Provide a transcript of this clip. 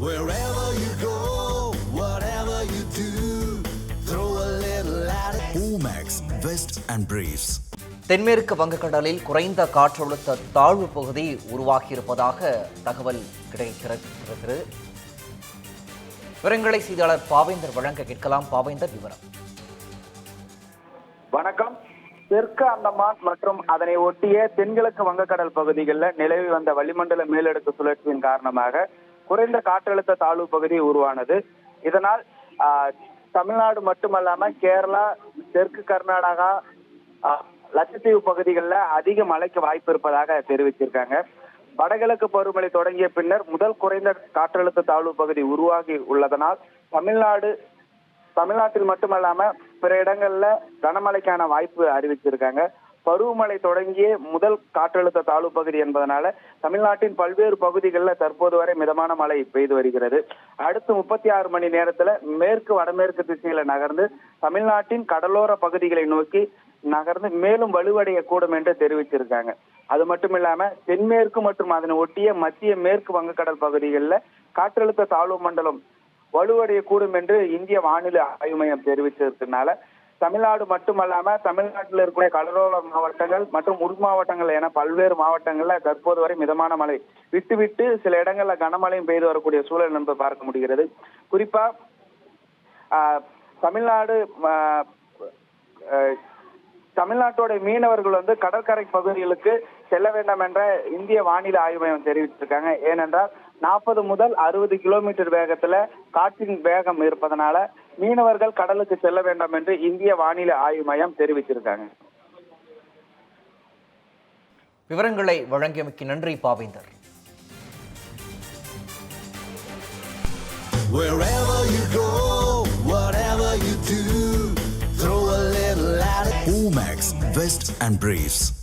Wherever you go, whatever you do, throw a little at it. Omax, Vest and Briefs. தென்மேற்கு வங்கக்கடலில் குறைந்த காற்றழுத்த தாழ்வு பகுதி உருவாகியிருப்பதாக தகவல் கிடைக்கிறது விவரங்களை செய்தியாளர் பாவேந்தர் வழங்க கேட்கலாம் பாவேந்தர் விவரம் வணக்கம் தெற்கு அந்தமான் மற்றும் அதனை ஒட்டிய தென்கிழக்கு வங்கக்கடல் பகுதிகளில் நிலவி வந்த வளிமண்டல மேலடுக்கு சுழற்சியின் காரணமாக குறைந்த காற்றழுத்த தாழ்வு பகுதி உருவானது. இதனால் தமிழ்நாடு மட்டுமல்லாம கேரளா தெற்கு கர்நாடகா லட்சத்தீவு பகுதிகளில் அதிக மழைக்கு வாய்ப்பு இருப்பதாக தெரிவிச்சிருக்காங்க. வடகிழக்கு பருவமழை தொடங்கிய பின்னர் முதல் குறைந்த காற்றழுத்த தாழ்வு பகுதி உருவாகி உள்ளதனால் தமிழ்நாடு தமிழ்நாட்டில் மட்டுமல்லாம பிற இடங்கள்ல கனமழைக்கான வாய்ப்பு அறிவிச்சிருக்காங்க. பருவமழை தொடங்கிய முதல் காற்றழுத்த தாழ்வு பகுதி என்பதனால தமிழ்நாட்டின் பல்வேறு பகுதிகளில் தற்போது வரை மிதமான மழை பெய்து வருகிறது. அடுத்து முப்பத்தி ஆறு மணி நேரத்துல மேற்கு வடமேற்கு திசையில நகர்ந்து தமிழ்நாட்டின் கடலோர பகுதிகளை நோக்கி நகர்ந்து மேலும் வலுவடையக்கூடும் என்று தெரிவிச்சிருக்காங்க. அது மட்டும் இல்லாம தென்மேற்கு மற்றும் அதனை ஒட்டிய மத்திய மேற்கு வங்கக்கடல் பகுதிகளில் காற்றழுத்த தாழ்வு மண்டலம் வலுவடையக்கூடும் என்று இந்திய வானிலை ஆய்வு மையம் தெரிவிச்சிருக்கனால தமிழ்நாடு மட்டுமல்லாம தமிழ்நாட்டில் இருக்கக்கூடிய கடலோர மாவட்டங்கள் மற்றும் உள் மாவட்டங்கள் என பல்வேறு மாவட்டங்கள்ல தற்போது வரை மிதமான மழை. விட்டு விட்டு சில இடங்கள்ல கனமழையும் பெய்து வரக்கூடிய சூழல் என்பது பார்க்க முடிகிறது. குறிப்பா தமிழ்நாடு தமிழ்நாட்டோடைய தமிழ்நாட்டோட மீனவர்கள் வந்து கடற்கரை பகுதிகளுக்கு செல்ல வேண்டாம் என்ற இந்திய வானிலை ஆய்வு மையம் தெரிவித்திருக்காங்க. ஏனென்றால் நாற்பது முதல் அறுபது கிலோமீட்டர் வேகத்துல காற்றின் வேகம் இருப்பதனால மீனவர்கள் கடலுக்கு செல்ல வேண்டாம் என்று இந்திய வானிலை ஆய்வு மையம் தெரிவிச்சிருக்காங்க விவரங்களை வழங்கியமைக்கு நன்றி பாவேந்தர் Wherever you go, whatever you do, throw a little at it. Omax, Vest and Briefs.